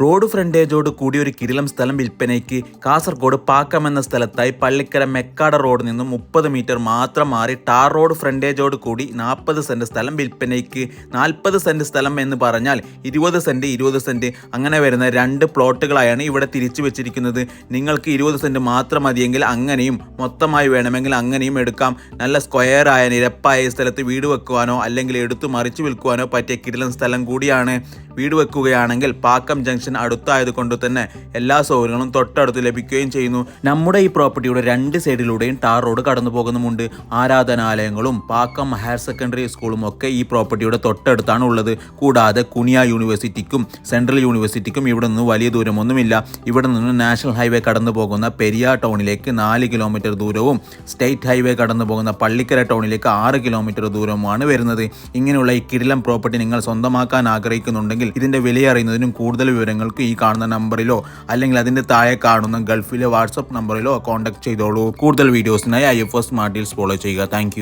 Road ഫ്രണ്ടേജോട് കൂടി ഒരു കിരിലം സ്ഥലം വിൽപ്പനയ്ക്ക് കാസർഗോഡ് പാക്കം എന്ന സ്ഥലത്തായി പള്ളിക്കര മെക്കാട റോഡ് നിന്നും മുപ്പത് മീറ്റർ മാത്രം മാറി ടാർ റോഡ് ഫ്രണ്ടേജോട് കൂടി നാൽപ്പത് സെന്റ് സ്ഥലം വിൽപ്പനയ്ക്ക് നാൽപ്പത് സെന്റ് സ്ഥലം എന്ന് പറഞ്ഞാൽ ഇരുപത് സെന്റ് ഇരുപത് സെന്റ് അങ്ങനെ വരുന്ന രണ്ട് പ്ലോട്ടുകളായാണ് ഇവിടെ തിരിച്ചു വെച്ചിരിക്കുന്നത്. നിങ്ങൾക്ക് ഇരുപത് സെന്റ് മാത്രം മതിയെങ്കിൽ അങ്ങനെയും മൊത്തമായി വേണമെങ്കിൽ അങ്ങനെയും എടുക്കാം. നല്ല സ്ക്വയറായ നിരപ്പായ സ്ഥലത്ത് വീട് വെക്കുവാനോ അല്ലെങ്കിൽ എടുത്തു മറിച്ചു വിൽക്കുവാനോ പറ്റിയ കിരിലൻ സ്ഥലം കൂടിയാണ്. വീട് വെക്കുകയാണെങ്കിൽ പാക്കം ജംഗ്ഷൻ അടുത്തായത് കൊണ്ട് തന്നെ എല്ലാ സൗകര്യങ്ങളും തൊട്ടടുത്ത് ലഭിക്കുകയും ചെയ്യുന്നു. നമ്മുടെ ഈ പ്രോപ്പർട്ടിയുടെ രണ്ട് സൈഡിലൂടെയും ടാർ റോഡ് കടന്നു പോകുന്നുമുണ്ട്. ആരാധനാലയങ്ങളും പാക്കം ഹയർ സെക്കൻഡറി സ്കൂളും ഒക്കെ ഈ പ്രോപ്പർട്ടിയുടെ തൊട്ടടുത്താണ് ഉള്ളത്. കൂടാതെ കുനിയ യൂണിവേഴ്സിറ്റിക്കും സെൻട്രൽ യൂണിവേഴ്സിറ്റിക്കും ഇവിടെ നിന്ന് വലിയ ദൂരമൊന്നുമില്ല. ഇവിടെ നിന്ന് നാഷണൽ ഹൈവേ കടന്നു പോകുന്ന പെരിയ ടൗണിലേക്ക് നാല് കിലോമീറ്റർ ദൂരവും സ്റ്റേറ്റ് ഹൈവേ കടന്നു പോകുന്ന പള്ളിക്കര ടൗണിലേക്ക് ആറ് കിലോമീറ്റർ ദൂരവുമാണ് വരുന്നത്. ഇങ്ങനെയുള്ള ഈ കിടിലം പ്രോപ്പർട്ടി നിങ്ങൾ സ്വന്തമാക്കാൻ ആഗ്രഹിക്കുന്നുണ്ടെങ്കിൽ ഇതിന്റെ വിലയറിയുന്നതിനും കൂടുതൽ കൂടുതൽ വിവരങ്ങൾക്ക് ഈ കാണുന്ന നമ്പറിലോ അല്ലെങ്കിൽ അതിന്റെ താഴെ കാണുന്ന ഗൾഫിലെ വാട്സപ്പ് നമ്പറിലോ കോൺടാക്ട് ചെയ്തോളൂ. കൂടുതൽ വീഡിയോസിനായി I F S smart deals follow ചെയ്യുക. താങ്ക്